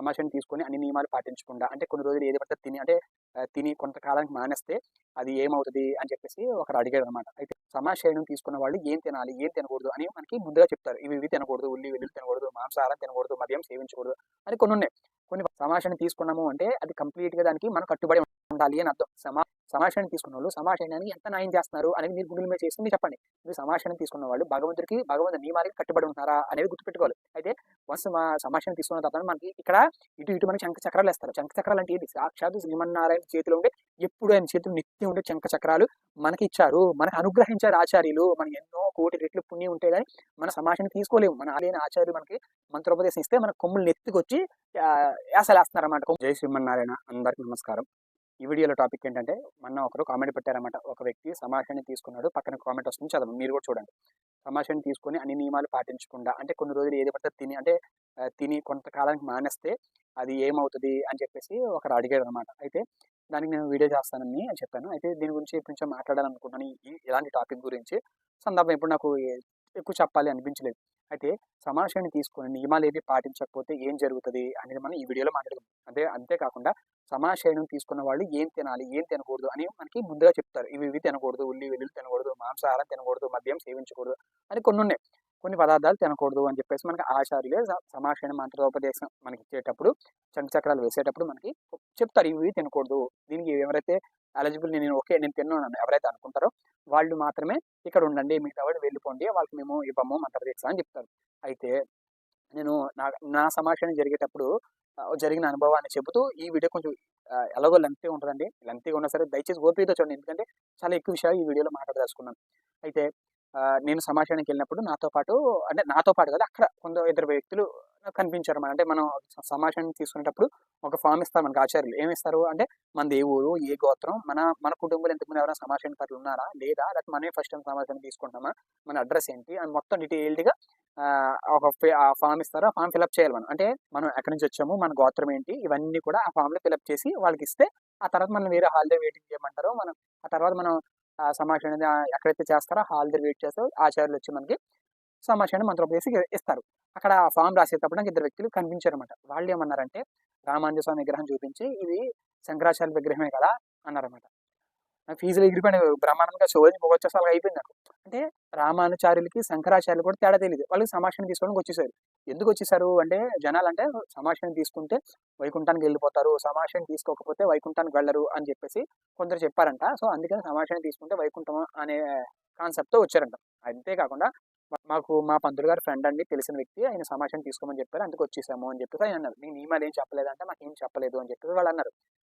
సమాచారం తీసుకొని అన్ని నియమాలు పాటించకుండా అంటే కొన్ని రోజులు ఏది పడితే తిని అంటే తిని కొంతకాలానికి మానేస్తే అది ఏమవుతుంది అని చెప్పేసి ఒకరు అడిగారు అనమాట అయితే సమాచారం తీసుకున్న వాళ్ళు ఏం తినాలి ఏం తినకూడదు అని మనకి ముందుగా చెప్తారు. ఇవి ఇవి తినకూడదు ఉల్లి వెల్లుల్లి తినకూడదు మాంసాహారం తినకూడదు మద్యం సేవించకూడదు అని కొన్ని ఉన్నాయి. కొన్ని సమాచారం తీసుకున్నాము అంటే అది కంప్లీట్గా దానికి మనం కట్టుబడి ఉండాలి అని అర్థం. సమా సమాచారం తీసుకున్న వాళ్ళు సమాచారానికి ఎంత న్యాయం చేస్తున్నారు అనేది మీరు గుండెల మీద చేసుకుని చెప్పండి. మీరు సమాచారం తీసుకున్న వాళ్ళు భగవంతుడికి భగవంతు నియమాలకి కట్టుబడి ఉంటారా అనేది గుర్తుపెట్టుకోవాలి. అయితే వన్స్ మా సమాచారం తీసుకున్న తర్వాత మనకి ఇక్కడ ఇటు ఇటు మనకి శంఖ చక్రాలు వేస్తారు. శంఖ చక్రాలు అంటే ఏంటి? సాక్షాత్ శ్రీమన్నారాయణ చేతిలో ఉండే ఎప్పుడు ఆయన చేతులు నిత్యం ఉండే శంఖ చక్రాలు మనకి ఇచ్చారు. మనకు అనుగ్రహించారు ఆచార్యులు. మనకి ఎన్నో కోటి రెట్లు పుణ్యం ఉంటే కానీ మన సమాచారం తీసుకోలేము. మన ఆలయన ఆచార్యులు మనకి మంత్రోపదేశం ఇస్తే మన కొమ్ములు నెత్తికొచ్చి యాసలేస్తున్నారు అన్నమాట జై శ్రీమన్నారాయణ. అందరికి నమస్కారం. ఈ వీడియోలో టాపిక్ ఏంటంటే మొన్న ఒకరు కామెంట్ పెట్టారన్నమాట. ఒక వ్యక్తి సమాషాన్ని తీసుకున్నాడు పక్కన కామెంట్ వస్తుంది చదవండి మీరు కూడా చూడండి. సమాషాన్ని తీసుకొని అన్ని నియమాలు పాటించకుండా అంటే కొన్ని రోజులు ఏది పడితే తిని అంటే తిని కొంతకాలానికి మానేస్తే అది ఏమవుతుంది అని చెప్పేసి ఒకరు అడిగారు అనమాట అయితే దానికి నేను వీడియో చేస్తానని అని చెప్పాను. అయితే దీని గురించి కొంచెం మాట్లాడాలనుకుంటున్నాను. ఇలాంటి టాపిక్ గురించి సందర్భం ఇప్పుడు నాకు ఎక్కువ చెప్పాలి అనిపించలేదు. అయితే సమాషాన్ని తీసుకొని నియమాలు ఏవి పాటించకపోతే ఏం జరుగుతుంది అనేది మనం ఈ వీడియోలో మాట్లాడుకుందాం. అదే అంతేకాకుండా సమాశయనం తీసుకున్న వాళ్ళు ఏం తినాలి ఏం తినకూడదు అని మనకి ముందుగా చెప్తారు. ఇవి ఇవి తినకూడదు ఉల్లి వెల్లుల్లి తినకూడదు మాంసాహారం తినకూడదు మద్యం సేవించకూడదు అని కొన్ని ఉన్నాయి. కొన్ని పదార్థాలు తినకూడదు అని చెప్పేసి మనకి ఆచార్యులే స- మంత్రోపదేశం మనకి ఇచ్చేటప్పుడు చంచక్రాలు వేసేటప్పుడు మనకి చెప్తారు. ఇవి ఇవి తినకూడదు. దీనికి ఎవరైతే ఎలిజిబుల్ నేను ఓకే నేను తిన్నాను ఎవరైతే అనుకుంటారో వాళ్ళు మాత్రమే ఇక్కడ ఉండండి మిగతా వాళ్ళు వెళ్ళిపోండి వాళ్ళకి మేము ఇవ్వము మంత్రదీక్ష అని చెప్తారు. అయితే నేను నా నా సమాచారం జరిగేటప్పుడు జరిగిన అనుభవాన్ని చెబుతూ ఈ వీడియో కొంచెం ఎలాగో లెంతీ ఉంటుందండి. లెంతీగా ఉన్నా సరే దయచేసి ఓపికతో చూడండి. ఎందుకంటే చాలా ఎక్కువ విషయాలు ఈ వీడియోలో మాట్లాడదలుచుకున్నాను. అయితే నేను సమాచారానికి వెళ్ళినప్పుడు నాతో పాటు అంటే నాతో పాటు కదా అక్కడ కొంత ఇద్దరు వ్యక్తులు కనిపించారు మన అంటే మనం సమాచారం తీసుకునేటప్పుడు ఒక ఫామ్ ఇస్తారు మనకి ఆచార్యులు. ఏమి ఇస్తారు? అంటే మనది ఏ ఊరు ఏ గోత్రం మన మన కుటుంబంలో ఎంతమంది ఎవరైనా సమాచారం పట్ల ఉన్నారా లేదా? లేకపోతే మనమే ఫస్ట్ టైం సమాచారం తీసుకుంటామా మన అడ్రస్ ఏంటి? అని మొత్తం డీటెయిల్డ్గా ఒక ఆ ఫామ్ ఇస్తారు ఆ ఫామ్ ఫిల్అప్ చేయాలి మనం. అంటే మనం ఎక్కడి నుంచి వచ్చాము మన గోత్రం ఏంటి ఇవన్నీ కూడా ఆ ఫామ్లో ఫిల్అప్ చేసి వాళ్ళకి ఇస్తే ఆ తర్వాత మనం వేరే హాలిడే వెయిటింగ్ చేయమంటారు. మనం ఆ తర్వాత మనం ఆ సమాచారం అనేది ఎక్కడైతే చేస్తారో హాలిడే వెయిట్ చేస్తారో ఆచార్యులు వచ్చి మనకి సమాచారాన్ని మంత్రోపదేశి ఇస్తారు. అక్కడ ఆ ఫామ్ రాసేటప్పుడు నాకు ఇద్దరు వ్యక్తులు కనిపించారనమాట వాళ్ళు ఏమన్నారంటే రామాంజ స్వామి విగ్రహం చూపించి ఇది శంకరాచార్య విగ్రహమే కదా అన్నారన్నమాట. ఫీజులు ఎగిరిపోయిన బ్రహ్మాండంగా చోది మొగొచ్చేసి అయిపోయింది నాకు. అంటే రామానుచార్యులకి శంకరాచార్యులు కూడా తేడా తెలియదు వాళ్ళకి సమాక్షణ తీసుకోవడానికి వచ్చేసారు. ఎందుకు వచ్చేసారు అంటే జనాలు అంటే సమాక్షణ తీసుకుంటే వైకుంఠానికి వెళ్ళిపోతారు సమాక్షణ తీసుకోకపోతే వైకుంఠానికి వెళ్ళరు అని చెప్పేసి కొందరు చెప్పారంట. సో అందుకని సమాక్షణ తీసుకుంటే వైకుంఠం అనే కాన్సెప్ట్తో వచ్చారంట. అంతేకాకుండా మాకు మా పంతులు గారు ఫ్రెండ్ అండి తెలిసిన వ్యక్తి ఆయన సమాచారం తీసుకోమని చెప్పారు అందుకు వచ్చేసాము అని చెప్పేసి ఆయన అన్నారు. నేను నియమాలు ఏం చెప్పలేదంటే మాకు ఏం చెప్పలేదు అని చెప్పేసి వాళ్ళు అన్నారు.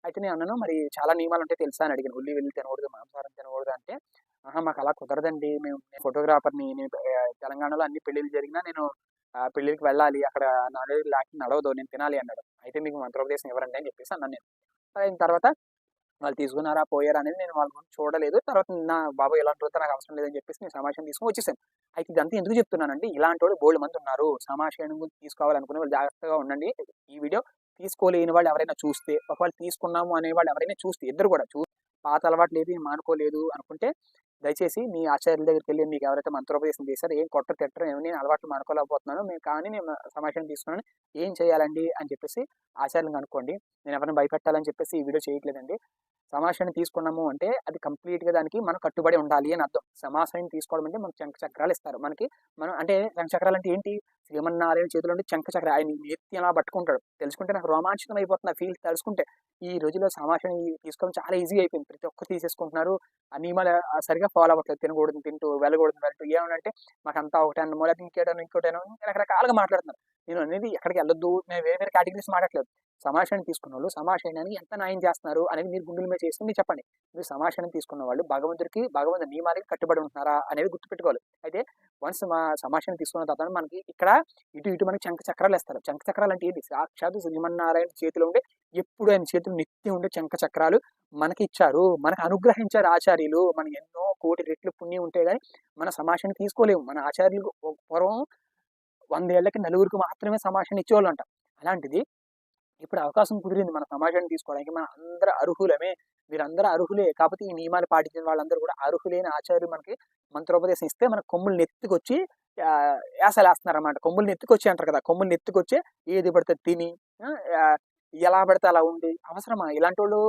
అయితే నేను అన్నాను. మరి చాలా నియమాలు ఉంటాయి తెలుసా అని అడిగాను. ఉల్లి వెళ్ళి తినకూడదు మాంసారం తినకూడదు అంటే ఆహా మాకు అలా కుదరదండి. మేము ఫోటోగ్రాఫర్ని నేను తెలంగాణలో అన్ని పెళ్ళిళ్ళు జరిగినా నేను ఆ పెళ్ళికి వెళ్ళాలి. అక్కడ నాలుగు లేకపోతే నడవదు. నేను తినాలి అన్నాడు. అయితే మీకు మంత్రోపదేశం ఎవరండి అని చెప్పేసి అన్నాను నేను. అయిన తర్వాత వాళ్ళు తీసుకున్నారా పోయారా అనేది నేను వాళ్ళ చూడలేదు. తర్వాత నా బాబు ఎలాంటి వాడితో నాకు అవసరం లేదని చెప్పేసి నేను సమాచారం తీసుకొని వచ్చేసాను. అయితే ఇదంతా ఎందుకు చెప్తున్నానండి ఇలాంటి వాళ్ళు బోల్డ్ మంది ఉన్నారు. సమాచారం తీసుకోవాలనుకునే వాళ్ళు జాగ్రత్తగా ఉండండి. ఈ వీడియో తీసుకోలేని వాళ్ళు ఎవరైనా చూస్తే ఒకవేళ తీసుకున్నాము అనే వాళ్ళు ఎవరైనా చూస్తే ఇద్దరు కూడా చూ పాత అలవాట్లు ఏవి మానుకోలేదు అనుకుంటే దయచేసి మీ ఆచార్యుల దగ్గరికి వెళ్ళి మీకు ఎవరైతే మంత్రోపదేశం చేశారో ఏం కొట్ట తిట్టడం ఏమి నేను అలవాట్లు మానుకోలేకపోతున్నాను మేము కానీ నేను సమాచారం తీసుకున్నాను ఏం చేయాలండి అని చెప్పేసి ఆచార్యులను అనుకోండి నేను ఎవరిని భయపెట్టాలని చెప్పేసి ఈ వీడియో చేయట్లేదండి. సమాచారం తీసుకున్నాము అంటే అది కంప్లీట్గా దానికి మనం కట్టుబడి ఉండాలి అని అర్థం. సమాచారం తీసుకోవడం అంటే మనకు చంక చక్రాలు ఇస్తారు. మనకి మనం అంటే చంక చక్రాలు అంటే ఏంటి? శ్రీమన్నారాయణ చేతిలో ఉంటే చంక చక్ర. ఆయన నెత్తి అలా పట్టుకుంటాడు. తెలుసుకుంటే నాకు రోమాంచితం అయిపోతుంది ఫీల్ తెలుసుకుంటే. ఈ రోజుల్లో సమాచారం తీసుకోవడం చాలా ఈజీ అయిపోయింది. ప్రతి ఒక్కరు తీసేసుకుంటున్నారు. ఆ నియమాలు సరిగా ఫాలో అవ్వట్లేదు. తినకూడదు తింటూ వెళ్ళకూడదు వెళ్ళటూ ఏమనంటే మాకు అంతా ఒకటే అన్న మూల ఇంకేటో ఇంకోటేనో రకరకాలుగా మాట్లాడుతున్నారు. నేను అనేది ఎక్కడికి వెళ్ళొద్దు. నేను వేరే వేరే కేటగిరీస్ మాట్లాడలేదు సమాచారం తీసుకున్న వాళ్ళు సమాచారానికి ఎంత న్యాయం చేస్తున్నారు అనేది మీరు గుండెల మీద చేసుకుని మీరు చెప్పండి. మీరు సమాచారం తీసుకున్న వాళ్ళు భగవంతుడికి భగవంతు నియమాలకి కట్టుబడి ఉంటున్నారా అనేది గుర్తుపెట్టుకోవాలి. అయితే వన్స్ మా సమాచారం తీసుకున్న తర్వాత మనకి ఇక్కడ ఇటు ఇటు మనకి చంక చక్రాలు వేస్తారు. చంక చక్రాలు అంటే ఏంటి? సాక్షాత్ శ్రీమన్నారాయణ చేతిలో ఉండే ఎప్పుడు ఆయన చేతులు నిత్యం ఉండే చంక చక్రాలు మనకి ఇచ్చారు. మనకు అనుగ్రహించారు ఆచార్యులు. మన ఎన్నో కోటి రెట్లు పుణ్యం ఉంటే కానీ మన సమాచారం తీసుకోలేము. మన ఆచార్యులు పూర్వం వందేళ్ళకి నలుగురికి మాత్రమే సమాచారం ఇచ్చేవాళ్ళు అంట అలాంటిది ఇప్పుడు అవకాశం కుదిరింది మన సమాజాన్ని తీసుకోవడానికి. మన అందరూ అర్హులమే వీరందరూ అర్హులే. కాకపోతే ఈ నియమాలు పాటించిన వాళ్ళందరూ కూడా అర్హులేని ఆచార్యులు మనకి మంత్రోపదేశం ఇస్తే మన కొమ్ములు నెత్తికొచ్చి యాసలేస్తున్నారు అనమాట కొమ్ములు నెత్తుకొచ్చి అంటారు కదా కొమ్ములు నెత్తుకొచ్చి ఏది పడితే తిని ఎలా పడితే అలా ఉండి అవసరమా? ఇలాంటి వాళ్ళు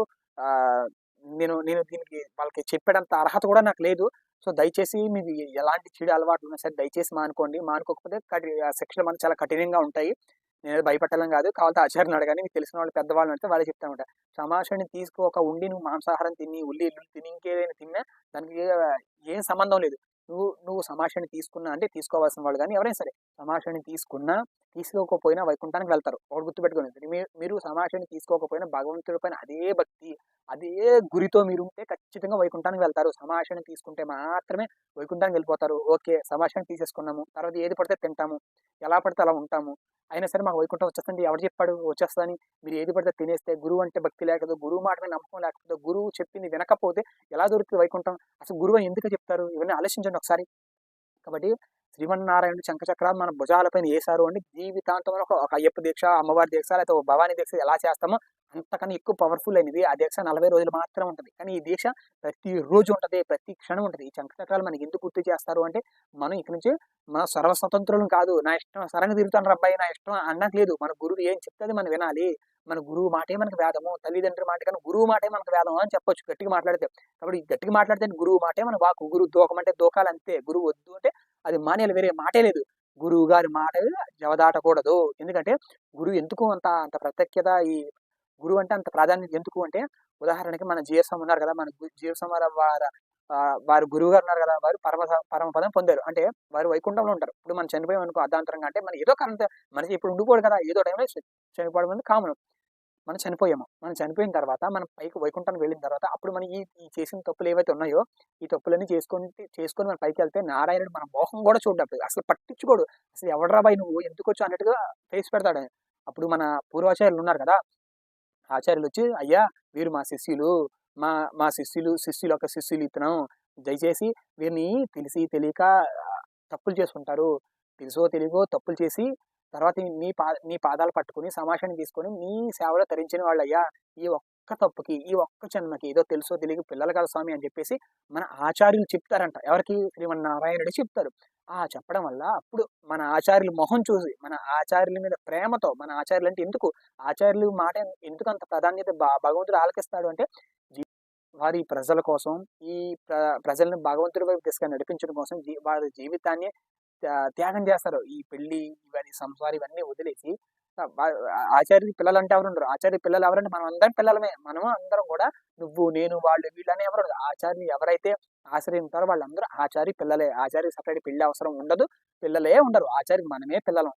నేను నేను దీనికి వాళ్ళకి చెప్పేటంత అర్హత కూడా నాకు లేదు. సో దయచేసి మీకు ఎలాంటి చెడు అలవాట్లు ఉన్నా సరే దయచేసి మానుకోండి. మానుకోకపోతే కఠి శిక్షణ శిక్షలు మనకు చాలా కఠినంగా ఉంటాయి. నేను ఏదో భయపెట్టడం కాదు. కావాలంటే ఆచార్యుని అడగాని మీకు తెలిసిన వాళ్ళు పెద్దవాళ్ళు అంటే వాళ్ళే చెప్తా ఉంటారు. సమాషాన్ని తీసుకోక ఉండి నువ్వు మాంసాహారం తిని ఉల్లి ఇల్లు తిని ఇంకేదైనా తిన్నా దానికి ఏం సంబంధం లేదు. నువ్వు నువ్వు సమాషాన్ని తీసుకున్నా అంటే తీసుకోవాల్సిన వాళ్ళు కానీ ఎవరైనా సరే సమాషాన్ని తీసుకున్నా తీసుకోకపోయినా వైకుంఠానికి వెళ్తారు. ఒకటి గుర్తుపెట్టుకోండి. మీరు మీరు సమాషాన్ని తీసుకోకపోయినా భగవంతుడి పైన అదే భక్తి అదే గురితో మీరు ఉంటే ఖచ్చితంగా వైకుంఠానికి వెళ్తారు. సమాషాన్ని తీసుకుంటే మాత్రమే వైకుంఠానికి వెళ్ళిపోతారు. ఓకే సమాషాన్ని తీసేసుకున్నాము. తర్వాత ఏది పడితే తింటాము. ఎలా పడితే అలా ఉంటాము. అయినా సరే మాకు వైకుంఠం వచ్చేస్తుంది. ఎవరు చెప్పాడు వచ్చేస్తుందని మీరు ఏది పడితే తినేస్తే గురువు అంటే భక్తి లేకపోతే గురువు మాట మీద నమ్మకం లేకపోతే గురువు చెప్పింది వినకపోతే ఎలా దొరుకుతుంది వైకుంఠం? అసలు గురువు ఎందుకు చెప్తారు? ఇవన్నీ ఆలోచించండి ఒకసారి. కాబట్టి శ్రీమన్నారాయణుడు చక్రాలు మన భుజాలపైన వేశారు అంటే జీవితాంతంలో ఒక అయ్యప్ప దీక్ష అమ్మవారి దీక్ష లేకపోతే ఒక భవానీ దీక్ష ఎలా చేస్తామో అంతకన్నా ఎక్కువ పవర్ఫుల్ అయినది. ఆ దీక్ష నలభై రోజులు మాత్రం ఉంటుంది. కానీ ఈ దీక్ష ప్రతి రోజు ఉంటుంది ప్రతి క్షణం ఉంటుంది. ఈ చక్రాలు మనకి ఎందుకు గుర్తు చేస్తారు అంటే మనం ఇక్కడి నుంచి మన సర్వ సర్వస్వతంత్రులం కాదు. నా ఇష్టం సరంగా తిరుగుతాను రబ్బాయి నా ఇష్టం అనడానికి లేదు. మన గురువు ఏం చెప్తే మనం వినాలి. మన గురువు మాటే మనకు వేదము. తల్లిదండ్రుల మాట కానీ గురువు మాటే మనకు వేదము అని చెప్పొచ్చు. గట్టిగా మాట్లాడితే. కాబట్టి గట్టిగా మాట్లాడితే గురువు మాటే మన వాకు గురువు దూకం అంటే దూకాలి అంతే. గురువు వద్దు అంటే అది మానేలు వేరే మాటే లేదు. గురువు గారి మాట జవదాటకూడదు. ఎందుకంటే గురువు ఎందుకు అంత అంత ప్రత్యక్షత ఈ గురువు అంటే అంత ప్రాధాన్యత ఎందుకు అంటే ఉదాహరణకి మన జిఎస్ఎం ఉన్నారు కదా మన జిఎస్ఎం వారి వారు గురువు గారు ఉన్నారు కదా వారు పరమ పరమపదం పొందారు. అంటే వారు వైకుంఠంలో ఉంటారు. ఇప్పుడు మనం చనిపోయాం అనుకో అర్ధాంతరంగా అంటే మన ఏదో కారణం మనిషి ఇప్పుడు ఉండిపోడు కదా ఏదో టైంలో చనిపోవడం అనేది కామన్. మనం చనిపోయాము. మనం చనిపోయిన తర్వాత మనం పైకి వైకుంఠానికి వెళ్ళిన తర్వాత అప్పుడు మనం ఈ ఈ చేసిన తప్పులు ఏవైతే ఉన్నాయో ఈ తప్పులన్నీ చేసుకొని చేసుకొని మనం పైకి వెళ్తే నారాయణుడు మన మోహం కూడా చూడప్పుడు అసలు పట్టించుకోడు. అసలు ఎవడరా బాయ్ నువ్వు? ఎందుకు వచ్చి అన్నట్టుగా ఫేస్ పెడతాడు. అప్పుడు మన పూర్వాచార్యులు ఉన్నారు కదా ఆచార్యులు వచ్చి అయ్యా వీరు మా శిష్యులు మా మా శిష్యులు శిష్యుల యొక్క శిష్యులు ఇతనం దయచేసి వీరిని తెలిసి తెలియక తప్పులు చేసుకుంటారు. తెలుసో తెలియకో తప్పులు చేసి తర్వాత మీ పా మీ పాదాలు పట్టుకుని సమాషాన్ని తీసుకొని మీ సేవలో తరించిన వాళ్ళు అయ్యా ఈ ఒక్క తప్పుకి ఈ ఒక్క జన్మకి ఏదో తెలుసో తెలియక పిల్లలు కదా స్వామి అని చెప్పేసి మన ఆచార్యులు చెప్తారంట. ఎవరికి? శ్రీమన్నారాయణుడు చెప్తారు. ఆ! చెప్పడం వల్ల అప్పుడు మన ఆచార్యుల మొహం చూసి మన ఆచార్యుల మీద ప్రేమతో మన ఆచార్యులు అంటే ఎందుకు? ఆచార్యులు మాట ఎందుకు అంత ప్రాధాన్యత భగవంతుడు ఆలకిస్తాడు అంటే వారి ప్రజల కోసం ఈ ప్ర ప్రజలను భగవంతుడి వైపు తీసుకొని నడిపించడం కోసం వారి జీవితాన్ని త్యాగం చేస్తారు. ఈ పెళ్ళి ఇవన్నీ సంసారం ఇవన్నీ వదిలేసి ఆచార్య పిల్లలు అంటే ఎవరు ఉండరు ఆచార్య పిల్లలు ఎవరంటే మనం అందరం పిల్లలమే. మనం అందరం కూడా నువ్వు నేను వాళ్ళు వీళ్ళని ఎవరు ఉండరు. ఆచార్యుని ఎవరైతే ఆశ్రయించారో వాళ్ళందరూ ఆచార్య పిల్లలే. ఆచార్య సపరేట్ పెళ్ళి అవసరం ఉండదు. పిల్లలే ఉండరు. ఆచార్య మనమే పిల్లలం.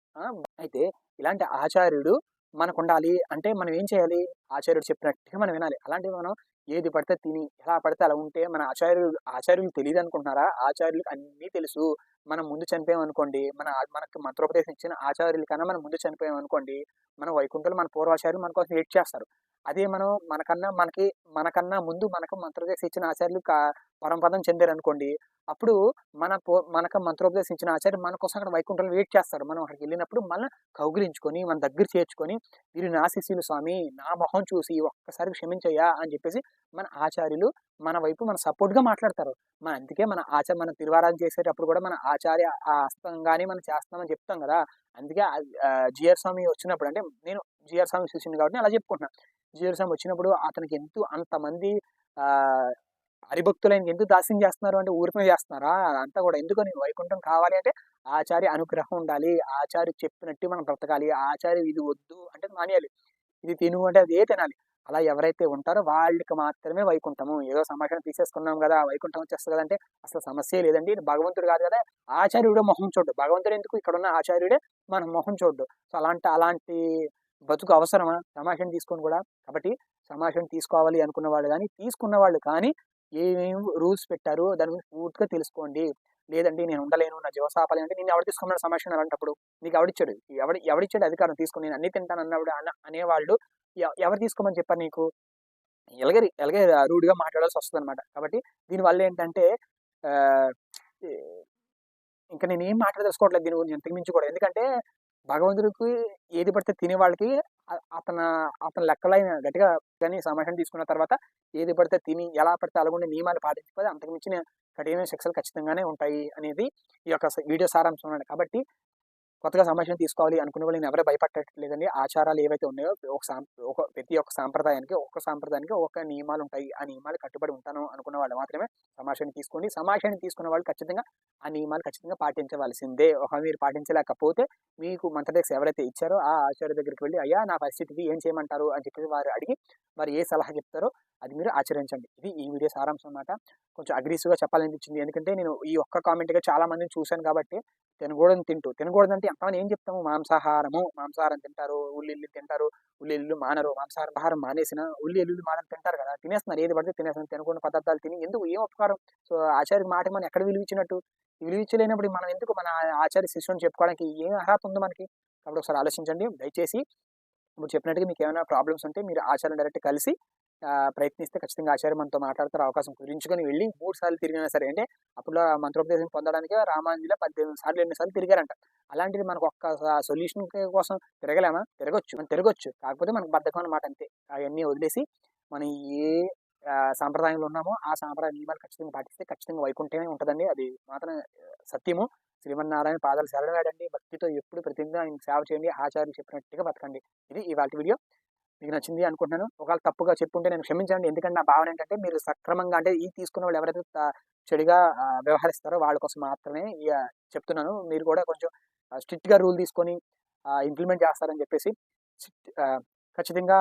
అయితే ఇలాంటి ఆచార్యుడు మనకు ఉండాలి అంటే మనం ఏం చేయాలి? ఆచార్యుడు చెప్పినట్టుగా మనం వినాలి. అలాంటివి మనం ఏది పడితే తిని ఎలా పడితే అలా ఉంటే మన ఆచార్యులు ఆచార్యులు తెలియదు అనుకుంటున్నారా ఆచార్యులకు అన్నీ తెలుసు. మనం ముందు చనిపోయాం అనుకోండి మన మనకి మంత్రోపదేశం ఇచ్చిన ఆచార్యుల కన్నా మనం ముందు చనిపోయాం అనుకోండి మన వైకుంఠంలో మన పూర్వాచార్యులు మన కోసం వెయిట్ చేస్తారు. అదే మనం మనకన్నా మనకి మనకన్నా ముందు మనకు మంత్రోపదేశం ఇచ్చిన ఆచార్యులు కా- చెందారు అనుకోండి అప్పుడు మన పో మనకు మంత్రోపదేశం ఇచ్చిన ఆచార్యులు మన కోసం అక్కడ వైకుంఠంలో వెయిట్ చేస్తారు. మనం అక్కడికి వెళ్ళినప్పుడు మన కౌగిలించుకొని మన దగ్గర చేర్చుకొని వీరు నా శిష్యులు స్వామి నా మొహం చూసి ఒక్కసారి క్షమించయ్యా అని చెప్పేసి మన ఆచార్యులు మన వైపు మన సపోర్ట్గా మాట్లాడతారు. మన అందుకే మన ఆచార్య మన తిరువారాధన చేసేటప్పుడు కూడా మన ఆచార్య ఆ హస్తంగానే మనం చేస్తామని చెప్తాం కదా! అందుకే జిఆర్ స్వామి వచ్చినప్పుడు అంటే నేను జిఆర్ స్వామి చూసింది కాబట్టి అలా చెప్పుకుంటున్నాను జిఆర్ స్వామి వచ్చినప్పుడు అతనికి ఎంతో అంతమంది హరిభక్తులైన ఎందుకు దాస్యం చేస్తున్నారు అంటే ఊరికనే చేస్తున్నారా? అంతా కూడా ఎందుకని వైకుంఠం కావాలి అంటే ఆచార్య అనుగ్రహం ఉండాలి. ఆచార్య చెప్పినట్టు మనం బ్రతకాలి. ఆచార్య ఇది వద్దు అంటే మానేయాలి. ఇది తిను అంటే అది తినాలి. అలా ఎవరైతే ఉంటారో వాళ్ళకి మాత్రమే వైకుంఠము. ఏదో సమాచారం తీసేసుకున్నాం కదా వైకుంఠం వచ్చేస్తుంది కదంటే అసలు సమస్య లేదండి. భగవంతుడు కాదు కదా ఆచార్యుడు మొహం చూడు భగవంతుడు ఎందుకు ఇక్కడ ఉన్న ఆచార్యుడే మన మొహం చూడు సో అలాంటి అలాంటి బతుకు అవసరమా? సమాషం తీసుకొని కూడా. కాబట్టి సమాషం తీసుకోవాలి అనుకున్న వాళ్ళు కానీ తీసుకున్న వాళ్ళు కానీ ఏమేమి రూల్స్ పెట్టారు దాని గురించి పూర్తిగా తెలుసుకోండి. లేదండి నేను ఉండలేను నా జీవసాపాలి అంటే నేను ఎవరు తీసుకోమన్నాడు సమాషం అలాంటప్పుడు? నీకు ఎవడిచ్చాడు? ఎవడి ఎవడిచ్చాడు అధికారం తీసుకుని? నేను అన్ని తింటాను అన్నప్పుడు అన్న అనేవాళ్ళు ఎవరు తీసుకోమని చెప్పారు నీకు? ఎలాగే ఎలాగే రూడ్గా మాట్లాడాల్సి వస్తుంది అనమాట కాబట్టి దీనివల్ల ఏంటంటే ఇంకా నేను ఏం మాట్లాడదలుచుకోవట్లేదు దీని గురించి ఇంతకు మించి కూడా. ఎందుకంటే భగవంతుడికి ఏది పడితే తినే వాళ్ళకి అ- అతను లెక్కలైన గట్టిగా కానీ సమాచారం తీసుకున్న తర్వాత ఏది పడితే తిని ఎలా పడితే అలాగుండే నియమాలు పాటించకపోతే అంతకు మించిన కఠినమైన శిక్షలు ఖచ్చితంగానే ఉంటాయి అనేది ఈ యొక్క స- వీడియో సారాంశం అన్నమాట. కాబట్టి కొత్తగా సంభాషణ తీసుకోవాలి అనుకునే వాళ్ళు నేను ఎవరే భయపడట్లేదండి ఆచారాలు ఏవైతే ఉన్నాయో ఒక సాం ఒక ప్రతి ఒక్క సాంప్రదాయానికి ఒక్క సాంప్రదాయానికి ఒక నియమాలు ఉంటాయి. ఆ నియమాలు కట్టుబడి ఉంటాను అనుకున్న వాళ్ళు మాత్రమే సమాషాన్ని తీసుకోండి. సమాషాన్ని తీసుకున్న వాళ్ళు ఖచ్చితంగా ఆ నియమాలు ఖచ్చితంగా పాటించవలసిందే. ఒక మీరు పాటించలేకపోతే మీకు మంత్రదీక్ష ఎవరైతే ఇచ్చారో ఆ ఆచార్య దగ్గరికి వెళ్ళి అయ్యా నా పరిస్థితికి ఏం చేయమంటారు? అని చెప్పి వారు అడిగి వారు ఏ సలహా చెప్తారో అది మీరు ఆచరించండి. ఇది ఈ వీడియో సారాంశం అన్నమాట. కొంచెం అగ్రెసివ్గా చెప్పాలనిపించింది. ఎందుకంటే నేను ఈ ఒక్క కామెంట్గా చాలా మందిని చూశాను కాబట్టి తినకూడదని తింటూ తినకూడదంటే ఎంతమంది ఏం చెప్తాము? మాంసాహారము మాంసాహారం తింటారు ఉల్లిల్లు తింటారు ఉల్లిల్లు మానరు మాంసాహారం మానేసిన ఉల్లి ఎల్లుల్లి మానని తింటారు కదా. తినేస్తున్నారు ఏది పడితే తినేస్తున్నారు తినకుండా పదార్థాలు తిని ఎందుకు? ఏం ఉపకారం? సో ఆచార్య మాట మనం ఎక్కడ విలువించినట్టు విలువించలేనప్పుడు మనం ఎందుకు మన ఆచార్య శిష్యుని చెప్పుకోవడానికి ఏం అర్హత ఉంది మనకి? కాబట్టి ఒకసారి ఆలోచించండి. దయచేసి ఇప్పుడు చెప్పినట్టుగా మీకు ఏమైనా ప్రాబ్లమ్స్ ఉంటే మీరు ఆచార్యం డైరెక్ట్ కలిసి ప్రయత్నిస్తే ఖచ్చితంగా ఆచార్య మనతో మాట్లాడతారు అవకాశం గురించుకొని వెళ్ళి మూడు సార్లు తిరిగినా సరే అంటే అప్పుడు మంత్రోపదేశం పొందడానికి రామాంజలిలో పద్దెనిమిది సార్లు ఎన్ని సార్లు తిరిగారంట. అలాంటిది మనకు ఒక్క సొల్యూషన్ కోసం తిరగలేమా? తిరగొచ్చు మనం తిరగొచ్చు. కాకపోతే మనకు బద్ధకం అన్నమాట అంతే. అవన్నీ వదిలేసి మనం ఏ సాంప్రదాయంలో ఉన్నామో. ఆ సాంప్రదాయ నియమాలు ఖచ్చితంగా పాటిస్తే ఖచ్చితంగా వైకుంఠమే ఉంటుందండి. అది మాత్రం సత్యము. శ్రీమన్నారాయణ పాదాలు శరణవేడండి భక్తితో ఎప్పుడు ప్రతిదిన ఆయన సేవ చేయండి. ఆచార్యులు చెప్పినట్టుగా బతకండి. ఇది ఇవాటి వీడియో. మీకు నచ్చింది అనుకుంటున్నాను. ఒకవేళ తప్పుగా చెప్పుంటే నేను క్షమించండి. ఎందుకంటే నా భావన ఏంటంటే మీరు సక్రమంగా అంటే ఈ తీసుకున్న వాళ్ళు ఎవరైతే చెడుగా వ్యవహరిస్తారో వాళ్ళ కోసం మాత్రమే చెప్తున్నాను. మీరు కూడా కొంచెం స్ట్రిక్ట్గా రూల్ తీసుకొని ఇంప్లిమెంట్ చేస్తారని చెప్పేసి ఖచ్చితంగా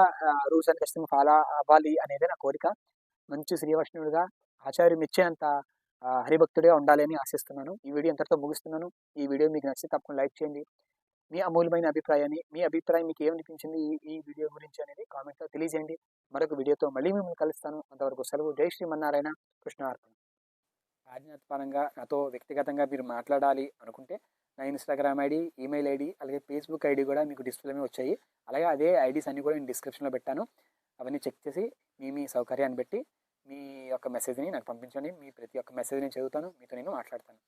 రూల్స్ అని ఖచ్చితంగా ఫాలో అవ్వాలి అనేది నా కోరిక. మంచి శ్రీవైష్ణవుడిగా ఆచార్యం ఇచ్చేంత హరిభక్తుడిగా ఉండాలి అని ఆశిస్తున్నాను. ఈ వీడియో ఇంతటితో ముగిస్తున్నాను. ఈ వీడియో మీకు నచ్చితే తప్పకుండా లైక్ చేయండి. మీ అమూల్యమైన అభిప్రాయాన్ని మీ అభిప్రాయం మీకు ఏమనిపించింది ఈ వీడియో గురించి అనేది కామెంట్లో తెలియజేయండి. మరొక వీడియోతో మళ్ళీ మిమ్మల్ని కలుస్తాను. అంతవరకు సెలవు. జై శ్రీమన్నారాయణ కృష్ణార్పణ. ఆజ్ఞాత్పరంగా నాతో వ్యక్తిగతంగా మీరు మాట్లాడాలి అనుకుంటే నా ఇన్స్టాగ్రామ్ ఐడి ఈమెయిల్ ఐడి అలాగే ఫేస్బుక్ ఐడి కూడా మీకు డిస్ప్లే మీద వచ్చాయి. అలాగే అదే ఐడీస్ అన్నీ కూడా నేను డిస్క్రిప్షన్లో పెట్టాను. అవన్నీ చెక్ చేసి మీ మీ సౌకర్యాన్ని బట్టి మీ యొక్క మెసేజ్ని నాకు పంపించండి. మీ ప్రతి ఒక్క మెసేజ్ నేను చదువుతాను. మీతో నేను మాట్లాడతాను.